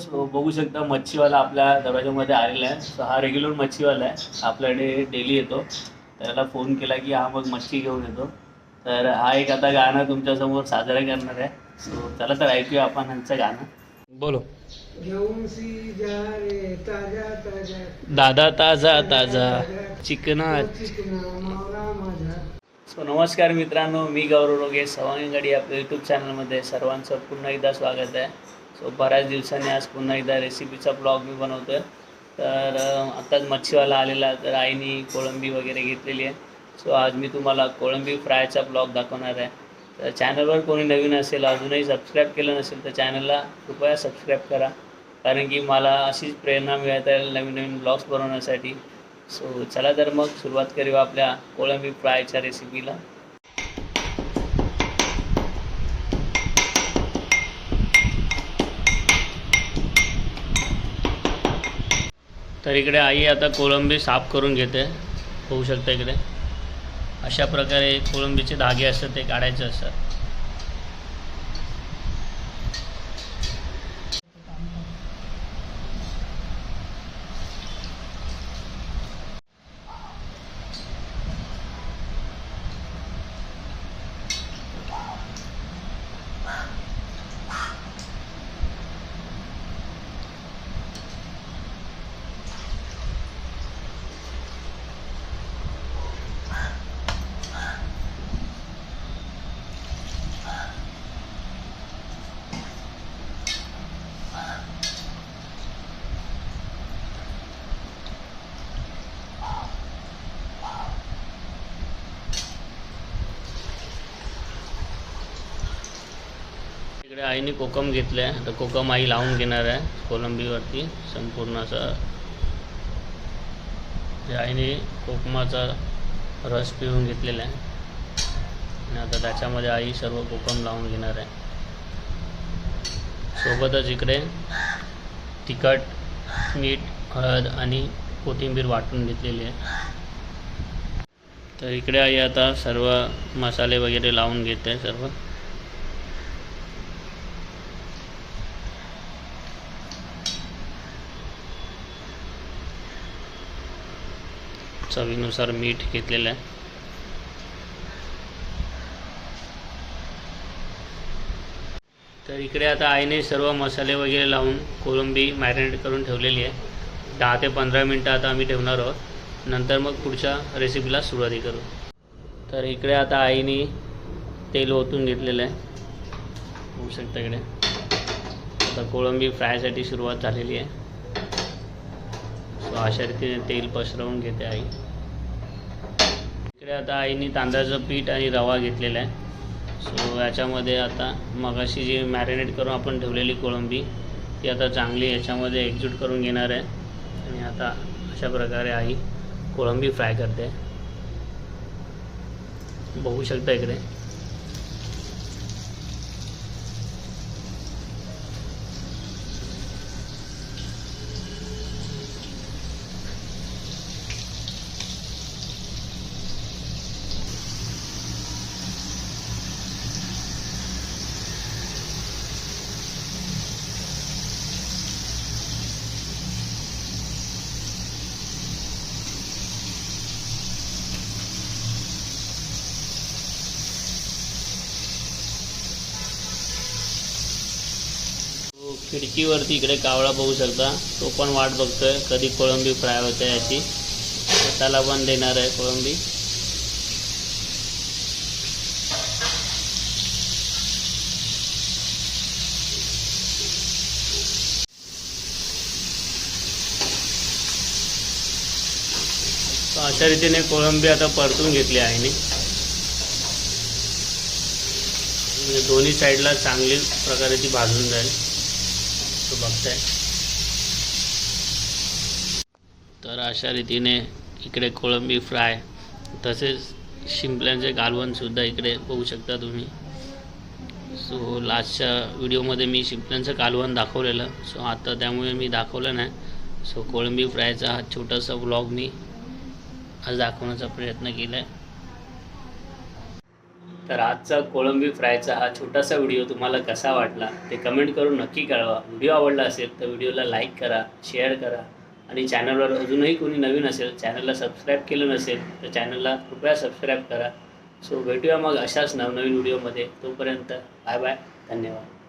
So बघू शकता मच्छीवाला आपल्या दरवाजामध्ये आलेला आहे. सो हा रेग्युलर मच्छीवाला आहे. आपल्याकडे डेली येतो. त्याला फोन केला की हा मग मच्छी घेऊन येतो. तर हा एक आता गाणं तुमच्यासमोर साजरा करणार आहे. सो चला तर ऐकूया आपण यांचं गाणं. बोलो. दादा ताजा ताजा. चिकना चिकना सो नमस्कार मित्रांनो मी गौरव रोगे सवांगडी आपल्या यूट्यूब चॅनलमध्ये सर्वांचं पुन्हा एकदा स्वागत आहे. सो बऱ्याच दिवसांनी आज पुन्हा एकदा रेसिपीचा ब्लॉग मी बनवतो आहे तर आत्ताच मच्छीवाला आलेला तर आईनी कोळंबी वगैरे घेतलेली आहे. सो आज मी तुम्हाला कोळंबी फ्रायचा ब्लॉग दाखवणार आहे. तर चॅनलवर कोणी नवीन असेल अजूनही सबस्क्राईब केलं नसेल तर चॅनलला कृपया सबस्क्राईब करा. कारण की मला अशीच प्रेरणा मिळत आहे नवीन नवीन ब्लॉग्स बनवण्यासाठी. सो चला तर मग सुरुवात करूया आपल्या कोळंबी फ्रायच्या रेसिपीला तर इकडे आई आता कोळंबी साफ करून घेते. होऊ शकतं इकडे. अशा प्रकारे कोळंबीचे धागे असतात ते काढायचे असतात. इकडे आईने कोकम घेतलं आहे तर कोकम आई लावून घेणार आहे कोलंबीवरती संपूर्ण असं. आईने कोकमाचा रस पिळून घेतलेला आहे. आणि आता त्याच्यामध्ये आई सर्व कोकम लावून घेणार आहे. सोबतच इकडे तिखट मीठ हळद आणि कोथिंबीर वाटून घेतलेली आहे. तर इकडे आई आता सर्व मसाले वगैरे लावून घेते सर्व. चवीनुसार मीठ घेतलेलं आहे. तर इकडे आता आईने सर्व मसाले वगैरे लावून कोळंबी मॅरिनेट करून ठेवलेली आहे. दहा ते पंधरा मिनटं आता आम्ही ठेवणार आहोत. नंतर मग पुढच्या रेसिपीला सुरुवाती करू. तर इकडे आता आईने तेल ओतून घेतलेलं आहे. होऊ शकतं इकडे. आता कोळंबी फ्रायसाठी सुरुवात झालेली आहे. अशा रीतीने तेल पसरवून घेते आई. इकडे आता आईने तांदळाचं पीठ आणि रवा घेतलेला आहे. सो याच्यामध्ये आता मगाशी जी मॅरिनेट करून आपण ठेवलेली कोळंबी ती आता चांगली याच्यामध्ये एकजूट करून घेणार आहे. आणि आता अशा प्रकारे आई कोळंबी फ्राय करते. बघू शकता इकडे तो खिडकीवरती इकडे कावळा बघू शकता. तो पण वाट बघतोय. कधी कोळंबी फ्राय होते याची. त्याला पण देणार आहे कोळंबी. अशा रीतीने कोळंबी आता परतून घेतली आहे मी दोन्ही साईडला चांगली प्रकारे ती भाजून जाईल. तो बघताय. तर अशा रीतीने इकडे कोळंबी फ्राय तसेच शिंपल्यांचे कालवणसुद्धा इकडे बघू शकता तुम्ही. सो लास्टच्या व्हिडिओमध्ये मी शिंपल्यांचं कालवण दाखवलेलं. सो आता त्यामुळे मी दाखवलं नाही. सो कोळंबी फ्रायचा हा छोटासा व्लॉग मी आज दाखवण्याचा प्रयत्न केला आहे तर आजचा कोळंबी फ्रायचा हा छोटासा व्हिडिओ तुम्हाला कसा वाटला ते कमेंट करून नक्की कळवा. व्हिडिओ आवडला असेल तर व्हिडिओला लाईक करा शेअर करा आणि चॅनलवर अजूनही कोणी नवीन असेल चॅनलला सबस्क्राईब केलं नसेल तर चॅनलला कृपया सबस्क्राईब करा. सो भेटूया मग अशाच नवनवीन व्हिडिओमध्ये. तोपर्यंत बाय बाय. धन्यवाद.